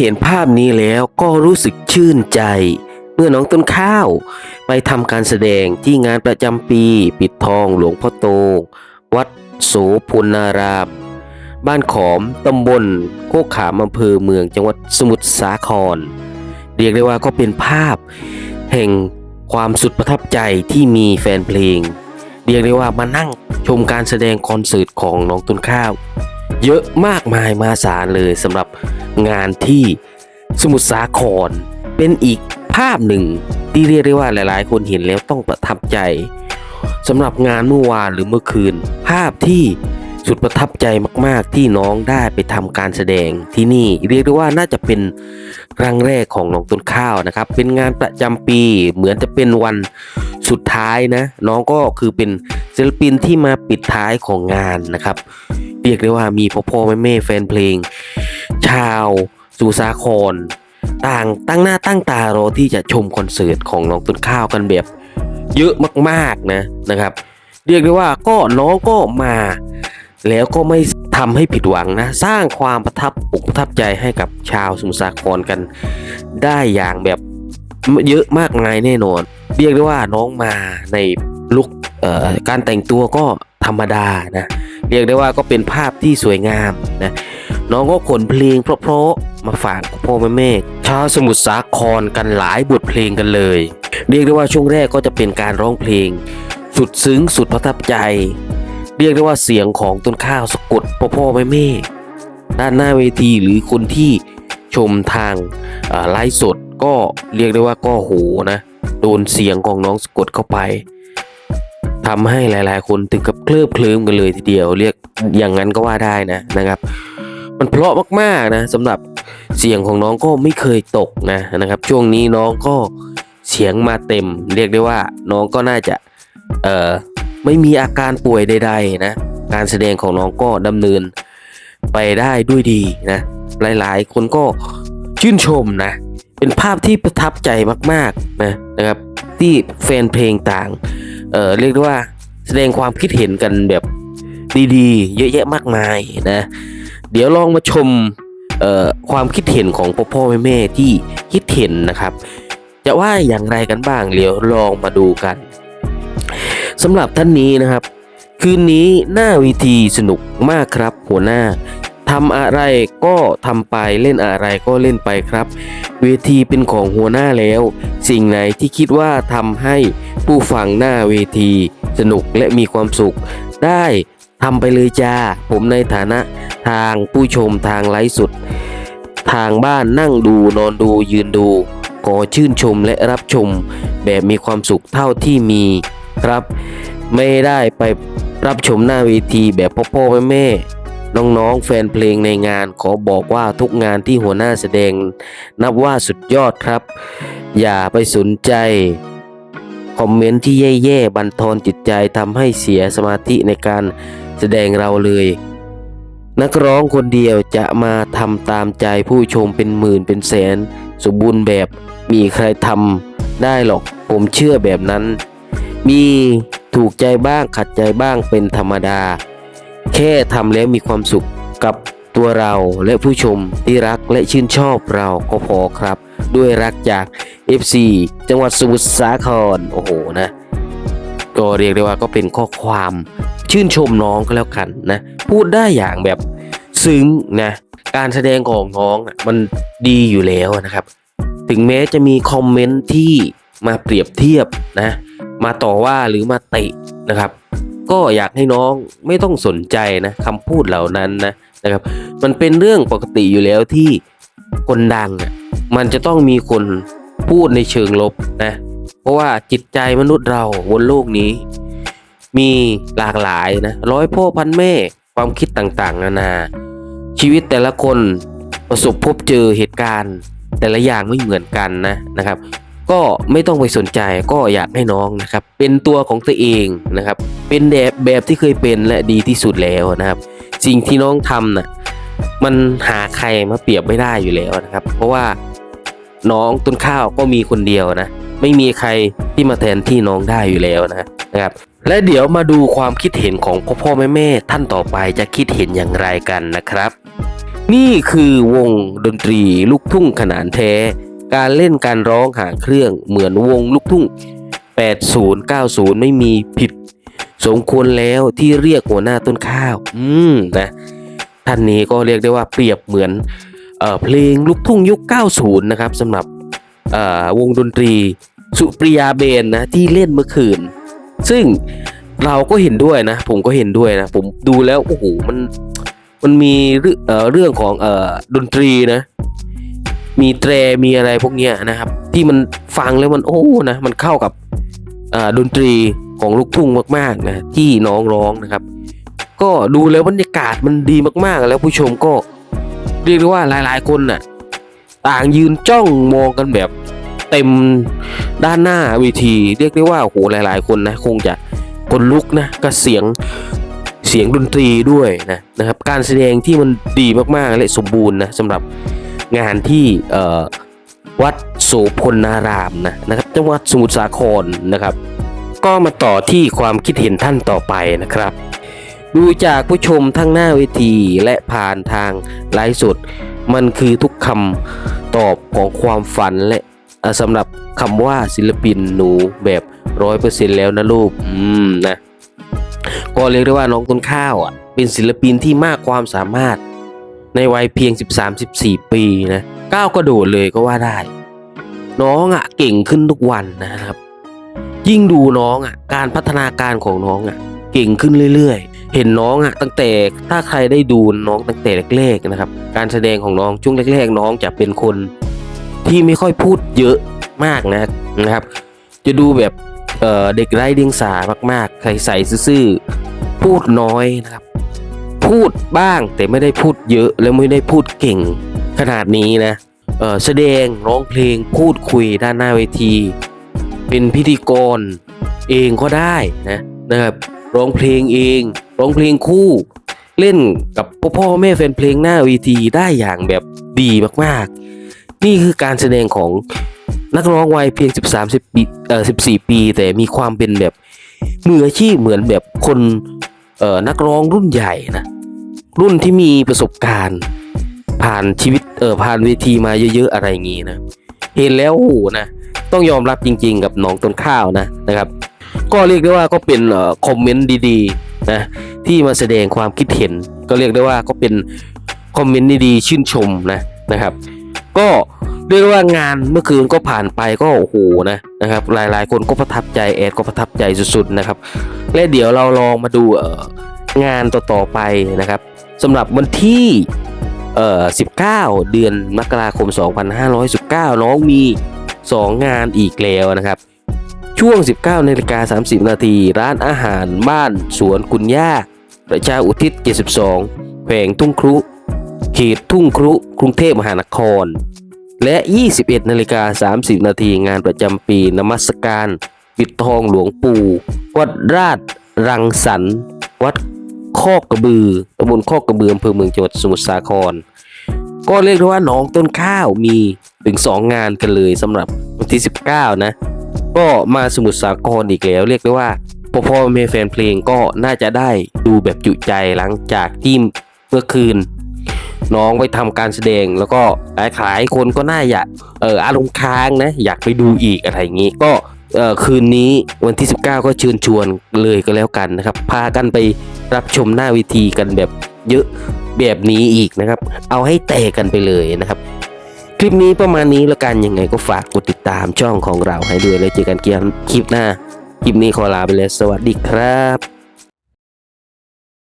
เห็นภาพนี้แล้วก็รู้สึกชื่นใจ เมื่อน้องต้นข้าว ไปทำการแสดงที่งานประจำปี ปิดทองหลวงพ่อโต วัดโสพลนาราม บ้านขอมตำบลโคกขามอำเภอเมืองจังหวัดสมุทรสาคร เรียกได้ว่าก็เป็นภาพ แห่งความสุดประทับใจที่มีแฟนเพลง เรียกได้ว่ามานั่งชมการแสดงคอนเสิร์ตของน้องต้นข้าว เยอะมากมายมาศาลเลยสำหรับ งานที่สมุทรสาคร เป็นอีกภาพหนึ่งที่เรียกได้ว่าหลายๆ คนเห็นแล้วต้องประทับใจสำหรับงานเมื่อวานหรือเมื่อคืน ภาพที่สุดประทับใจมากๆ ที่น้องได้ไปทำการแสดงที่นี่เรียกได้ว่าน่าจะเป็นครั้งแรกของน้องต้นข้าวนะครับ เป็นงานประจำปีเหมือนจะเป็นวันสุดท้ายนะ น้องก็คือเป็นศิลปินที่มาปิดท้ายของงานนะครับ เรียกได้ว่ามีพ่อพ่อแม่แม่แฟนเพลง ชาวสุสาคร ต่างตั้งหน้าตั้งตารอที่จะชมคอนเสิร์ตของน้องต้นข้าวกันแบบเยอะมากๆนะนะครับ เรียกได้ว่าก็น้องก็มาแล้วก็ไม่ทำให้ผิดหวังนะ สร้างความประทับอกประทับใจให้กับชาวสมุทรสาครกัน ได้อย่างแบบเยอะมากมายแน่นอน เรียกได้ว่าน้องมาในลุคเอ่อการแต่งตัวก็ธรรมดานะ เรียกได้ว่าก็เป็นภาพที่สวยงามนะ น้องก็ขนเพลงเพราะๆมาฝากพ่อแม่แม่ชาวสมุทรสาครกันหลายบทเพลงกันเลย เรียกได้ว่าช่วงแรกก็จะเป็นการร้องเพลง สุดซึ้งสุดประทับใจ เรียกได้ว่าเสียงของต้นข้าวสะกดพ่อพ่อแม่แม่ด้านหน้าเวทีหรือคนที่ชมทางไลฟ์สดก็เรียกได้ว่าก็โหนะโดนเสียงของน้องสะกดเข้าไปทำให้หลาย ๆ คนถึงกับเคลิบเคลิ้มกันเลยทีเดียว เรียกอย่างนั้นก็ว่าได้นะนะครับ มันเพราะมากๆนะสำหรับเสียงของน้องก็ไม่เคยตกนะนะครับ ช่วงนี้น้องก็เสียงมาเต็ม เรียกได้ว่าน้องก็น่าจะเอ่อไม่มีอาการป่วยใด ๆ นะ การแสดงของน้องก็ดำเนินไปได้ด้วยดีนะ หลายๆ คนก็ชื่นชมนะ เป็นภาพที่ประทับใจมากๆนะนะครับที่แฟนเพลงต่างเอ่อเรียกได้ว่าแสดงความคิดเห็นกันแบบดีๆ เยอะแยะมากมายนะ เดี๋ยวลองมาชมความคิดเห็นของพ่อพ่อแม่แม่ที่คิดเห็นนะครับ จะว่าอย่างไรกันบ้างเดี๋ยวลองมาดูกันสำหรับท่านนี้นะครับ คืนนี้หน้าเวิธีสนุกมากครับ หัวหน้าทำอะไรก็ทำไปเล่นอะไรก็เล่นไปครับ เวทีเป็นของหัวหน้าแล้ว สิ่งไหนที่คิดว่าทำให้ผู้ฟังหน้าเวที สนุกและมีความสุขได้ ทำไปเลยจ้า ผมในฐานะทางผู้ชมทางไลฟ์สดทางบ้านนั่งดูนอนดูยืนดูขอชื่นชมและรับชมแบบมีความสุขเท่าที่มีครับ ไม่ได้ไปรับชมหน้าเวทีแบบพ่อพ่อแม่แม่น้องๆแฟนเพลงในงานขอบอกว่าทุกงานที่หัวหน้าแสดง นับว่าสุดยอดครับ อย่าไปสนใจ คอมเมนต์ที่แย่ๆบันทอนจิตใจทำให้เสียสมาธิในการ แสดงเราเลย นักร้องคนเดียวจะมาทำตามใจผู้ชมเป็นหมื่นเป็นแสน สมบูรณ์แบบมีใครทำได้หรอกผมเชื่อแบบนั้น มีถูกใจบ้างขัดใจบ้างเป็นธรรมดา แค่ทำแล้วมีความสุขกับตัวเราและผู้ชมที่รักและชื่นชอบเราก็พอครับ ด้วยรักจาก FC จังหวัดสมุทรสาครโอ้โหนะ ก็เรียกได้ว่าก็เป็นข้อความ ชื่นชมน้องก็แล้วกันนะ พูดได้อย่างแบบซึ้งนะ การแสดงของน้องมันดีอยู่แล้วนะครับ ถึงแม้จะมีคอมเมนต์ที่มาเปรียบเทียบนะ มาต่อว่าหรือมาตินะครับ ก็อยากให้น้องไม่ต้องสนใจนะคำพูดเหล่านั้นนะนะครับ มันเป็นเรื่องปกติอยู่แล้วที่คนดังมันจะต้องมีคนพูดในเชิงลบนะ เพราะว่าจิตใจมนุษย์เราบนโลกนี้ มีหลากหลายนะร้อยพ่อพันแม่ความคิดต่างๆ นานา ชีวิตแต่ละคนประสบพบเจอเหตุการณ์ แต่ละอย่างไม่เหมือนกันนะนะครับ ก็ไม่ต้องไปสนใจก็อยากให้น้องนะครับ เป็นตัวของตัวเองนะครับ เป็นแบบแบบที่เคยเป็นและดีที่สุดแล้วนะครับ สิ่งที่น้องทำน่ะมันหาใครมาเปรียบไม่ได้อยู่แล้วนะครับ เพราะว่าน้องต้นข้าวก็มีคนเดียวนะ ไม่มีใครที่มาแทนที่น้องได้อยู่แล้วนะ นะครับและเดี๋ยวมาดูความคิดเห็นของพ่อพ่อแม่แม่ท่านต่อไปจะคิดเห็นอย่างไรกันนะครับ นี่คือวงดนตรีลูกทุ่งขนานแท้ การเล่นการร้องหางเครื่องเหมือนวงลูกทุ่ง 80 90 ไม่มีผิด สมควรแล้วที่เรียกหัวหน้าต้นข้าว อืมนะท่านนี้ก็เรียกได้ว่าเปรียบเหมือนเอ่อเพลงลูกทุ่งยุค 90 นะครับสำหรับเอ่อวงดนตรีสุปริยาเบนนะที่เล่นเมื่อคืน ซึ่งเราก็เห็นด้วยนะ ผมก็เห็นด้วยนะ ผมดูแล้วโอ้โหมันมันมีเรื่องเอ่อเรื่องของเอ่อดนตรีนะ มีแตรมีอะไรพวกเนี้ยนะครับ ที่มันฟังแล้วมันโอ้นะมันเข้ากับอ่าดนตรีของลูกทุ่งมากๆนะที่น้องร้องนะครับ ก็ดูแล้วบรรยากาศมันดีมากๆ แล้วผู้ชมก็เรียกได้ว่าหลายๆคนน่ะ ต่างยืนจ้องมองกันแบบ เต็มด้านหน้าเวที เรียกได้ว่าโอ้โหหลาย ๆ คนนะคงจะคนลุกนะกับเสียงเสียงดนตรีด้วยนะนะครับ การแสดงที่มันดีมาก ๆ และสมบูรณ์นะสำหรับงานที่เอ่อวัดโสพลนารามนะนะครับจังหวัดสมุทรสาครนะครับ ก็มาต่อที่ความคิดเห็นท่านต่อไปนะครับ ดูจากผู้ชมทั้งหน้าเวทีและผ่านทางไลฟ์สดมันคือทุกคำตอบของความฝันและ สำหรับคำว่าศิลปินหนูแบบร้อยเปอร์เซ็นแล้วนะลูกอืมนะก็เรียกได้ว่าน้องต้นข้าวอะเป็นศิลปินที่มากความสามารถ ในวัยเพียง 13-14 ปีนะก้าวกระโดดเลยก็ว่าได้ น้องอะเก่งขึ้นทุกวันนะครับ ยิ่งดูน้องอะการพัฒนาการของน้องอะเก่งขึ้นเรื่อยๆ เห็นน้องอะตั้งแต่ถ้าใครได้ดูน้องตั้งแต่แรกๆนะครับ การแสดงของน้องช่วงแรกๆ น้องจะเป็นคน ที่ไม่ค่อยพูดเยอะมากนะนะครับ จะดูแบบเเด็กไร้เดียงสามากๆใครใส่ซื่อพูดน้อยนะครับ พูดบ้างแต่ไม่ได้พูดเยอะแล้วไม่ได้พูดเก่งขนาดนี้นะแสดงร้องเพลงพูดคุยด้านหน้าเวที เป็นพิธีกรเองก็ได้นะนะครับร้องเพลงเอง ร้องเพลงคู่ เล่นกับพ่อพ่อแม่แฟนเพลงหน้าเวทีได้อย่างแบบดีมากๆ นี่คือการแสดงของนักร้องวัยเพียง 13 10ปีเอ่อ14 ปี แต่มีความเป็นแบบมืออาชีพเหมือนแบบคนเอ่อนักร้องรุ่นใหญ่นะรุ่นที่มีประสบการณ์ ผ่านชีวิตเอ่อผ่านเวทีมาเยอะๆอะไรอย่างงี้นะเห็นแล้วโอ้โหนะต้องยอมรับจริง ๆ กับน้องต้นข้าวนะนะครับ ก็เรียกได้ว่าก็เป็นเอ่อคอมเมนต์ดีๆนะที่มาแสดงความคิดเห็น ก็เรียกได้ว่าก็เป็นคอมเมนต์ดีๆชื่นชมนะนะครับ ก็เรียกว่างานเมื่อคืนก็ผ่านไปก็โอ้โหนะนะครับ หลายๆ คนก็ประทับใจแอดก็ประทับใจสุดๆนะครับ และเดี๋ยวเราลองมาดูงานต่อๆไปนะครับสำหรับวันที่เอ่อ19 เดือนมกราคม 2519 น้องมี 2 งานอีกแล้วนะครับ ช่วง 19นาฬิกา30 นาที ร้านอาหารบ้านสวนคุณย่าประชาอุทิศ 72 แขวงทุ่งครุ เขตทุ่งครุกรุงเทพมหานคร และ 21นาฬิกา30 นาทีงานประจำปีนมัสการ ปิดทองหลวงปู่ วัดราช รังสรรค์วัดคอกกระบือตำบลคอกกระบืออำเภอเมืองจังหวัดสมุทรสาคร ก็เรียกได้ว่าน้องต้นข้าวมีถึง 2 งานกันเลยสำหรับวันที่ 19 นะ ก็มาสมุทรสาครอีกแล้ว เรียกได้ว่าพ่อพ่อแม่แฟนเพลงก็น่าจะได้ดูแบบจุใจหลังจากที่เมื่อคืน น้องไปทำการแสดง แล้วก็หลายๆคนก็น่าอยากเอออารมณ์ค้างนะอยากไปดูอีกอะไรอย่างนี้ก็เออคืนนี้วันที่ 19 ก็เชิญชวนเลยก็แล้วกันนะครับ พากันไปรับชมหน้าเวทีกันแบบเยอะแบบนี้อีกนะครับ เอาให้แตกกันไปเลยนะครับ คลิปนี้ประมาณนี้แล้วกันยังไงก็ฝากกดติดตามช่องของเราให้ด้วยแล้วเจอกันเกียร์คลิปหน้า คลิปนี้ขอลาไปเลยสวัสดีครับ